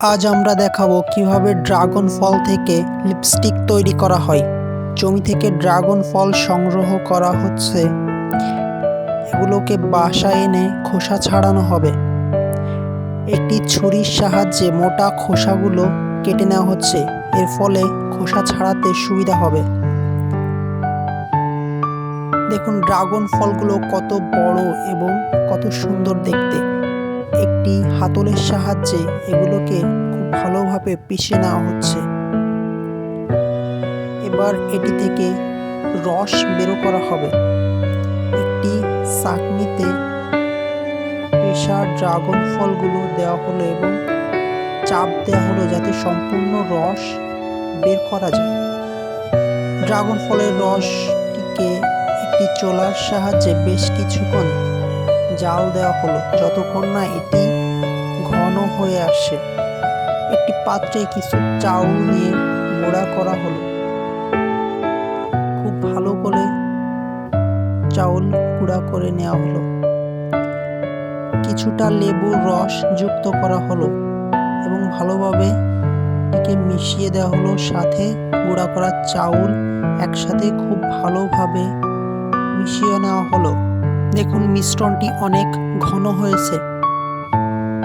আজ আমরা দেখাবো কীভাবে ড্রাগন ফল থেকে লিপস্টিক তৈরি করা হয়। জমি থেকে ড্রাগন ফল সংগ্রহ করা হচ্ছে। এগুলোকে বাসায় এনে খোসা ছাড়ানো হবে। একটি ছুরির সাহায্যে মোটা খোসাগুলো কেটে নেওয়া হচ্ছে। এর ফলে খোসা ছাড়াতে সুবিধা হবে। দেখুন, ড্রাগন ফলগুলো কত বড় এবং কত সুন্দর দেখতে। একটি হাতলের সাহায্যে এগুলোকে খুব ভালোভাবে পিষে নেওয়া হচ্ছে। এবার এটি থেকে রস বেরো করা হবে। একটি চাকনিতে পেশা ড্রাগন ফলগুলো দেওয়া হলো এবং চাপ দেওয়া হলো যাতে সম্পূর্ণ রস বের করা যায়। ড্রাগন ফলের রসটিকে একটি চোলার সাহায্যে বেশ কিছুক্ষণ জাল দেওয়া হলো। যতক্ষণ না এটি ঘন হয়ে আসে, একটি পাত্রে কিছু চাউল নিয়ে গুঁড়া করা হলো। খুব ভালো করে চাউল গুঁড়া করে নেওয়া হলো। কিছুটা লেবুর রস যুক্ত করা হলো এবং ভালোভাবে এটিকে মিশিয়ে দেওয়া হলো। সাথে গুঁড়া করা চাউল একসাথে খুব ভালোভাবে মিশিয়ে নেওয়া হলো। দেখুন, মিশ্রণটি অনেক ঘন হয়েছে।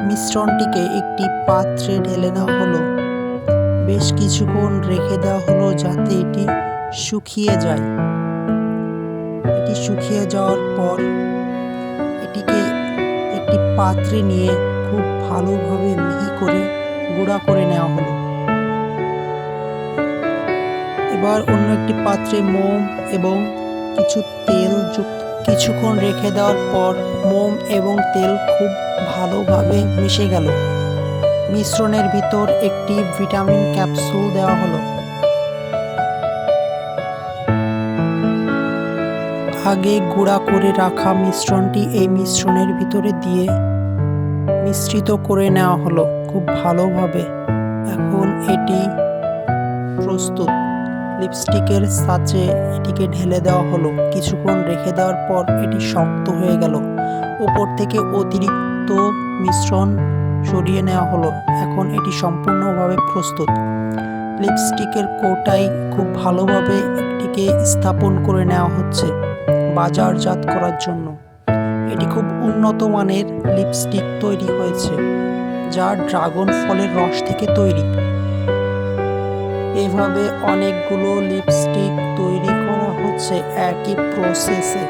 মিশ্রণটিকে একটি পাত্রে ঢেলে নেওয়া হলো। বেশ কিছুক্ষণ রেখে দেওয়া হলো যাতে এটি শুকিয়ে যায়। এটি শুকিয়ে যাওয়ার পর এটিকে একটি পাত্রে নিয়ে খুব ভালোভাবে মিহি করে গুঁড়া করে নেওয়া হলো। এবার অন্য একটি পাত্রে মোম এবং কিছু তেল যুক্ত কিছুক্ষণ রেখে দেওয়ার পর মোম এবং তেল খুব ভালোভাবে মিশে গেল। মিশ্রণের ভিতর একটি ভিটামিন ক্যাপসুল দেওয়া হলো। আগে গুঁড়া করে রাখা মিশ্রণটি এই মিশ্রণের ভিতরে দিয়ে মিশ্রিত করে নেওয়া হলো খুব ভালোভাবে। এখন এটি প্রস্তুত। লিপস্টিকের সাচে এটিকে ঢেলে দেওয়া হলো। কিছুক্ষণ রেখে দেওয়ার পর এটি শক্ত হয়ে গেল। উপর থেকে অতিরিক্ত মিশ্রণ সরিয়ে নেওয়া হলো। এখন এটি সম্পূর্ণভাবে প্রস্তুত। লিপস্টিকের কোটাই খুব ভালোভাবে এটিকে স্থাপন করে নেওয়া হচ্ছে বাজারজাত করার জন্য। এটি খুব উন্নত মানের লিপস্টিক তৈরি হয়েছে, যা ড্রাগন ফলের রস থেকে তৈরি। এভাবে অনেকগুলো লিপস্টিক তৈরি করা হচ্ছে একই প্রসেসে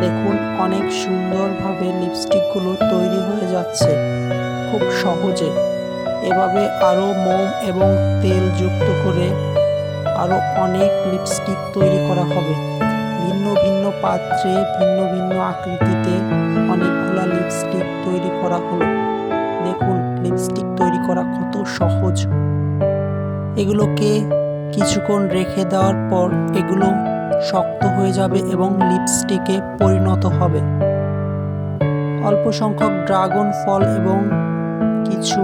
দেখুন, অনেক সুন্দরভাবে লিপস্টিকগুলো তৈরি হয়ে যাচ্ছে খুব সহজে। এভাবে আরও মোম এবং তেল যুক্ত করে আরও অনেক লিপস্টিক তৈরি করা হবে। ভিন্ন ভিন্ন পাত্রে, ভিন্ন ভিন্ন আকৃতিতে অনেকগুলা লিপস্টিক তৈরি করা হলো। দেখুন লিপস্টিক তৈরি করা কত সহজ। এগুলোকে কিছুক্ষণ রেখে দেওয়ার পর এগুলো শক্ত হয়ে যাবে এবং লিপস্টিকে পরিণত হবে। অল্প সংখ্যক ড্রাগন ফল এবং কিছু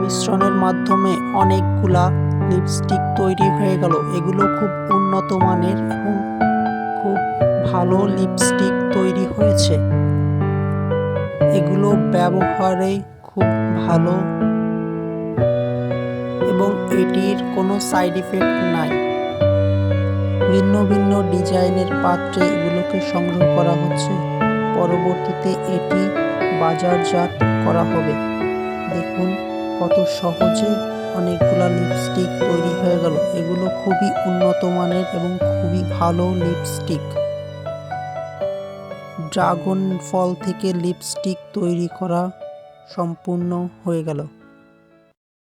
মিশ্রণের মাধ্যমে অনেকগুলা লিপস্টিক তৈরি হয়ে গেল। এগুলো খুব উন্নত মানের এবং খুব ভালো লিপস্টিক তৈরি হয়েছে। এগুলো ব্যবহারে খুব ভালো এটির কোনো সাইড ইফেক্ট নাই। ভিন্ন ভিন্ন ডিজাইনের পাত্রে এগুলোকে সংগ্রহ করা হচ্ছে। পরবর্তীতে এটি বাজারজাত করা হবে। দেখুন কত সহজে অনেকগুলা লিপস্টিক তৈরি হয়ে গেল। এগুলো খুবই উন্নত মানের এবং খুবই ভালো লিপস্টিক ড্রাগন ফল থেকে লিপস্টিক তৈরি করা সম্পূর্ণ হয়ে গেল।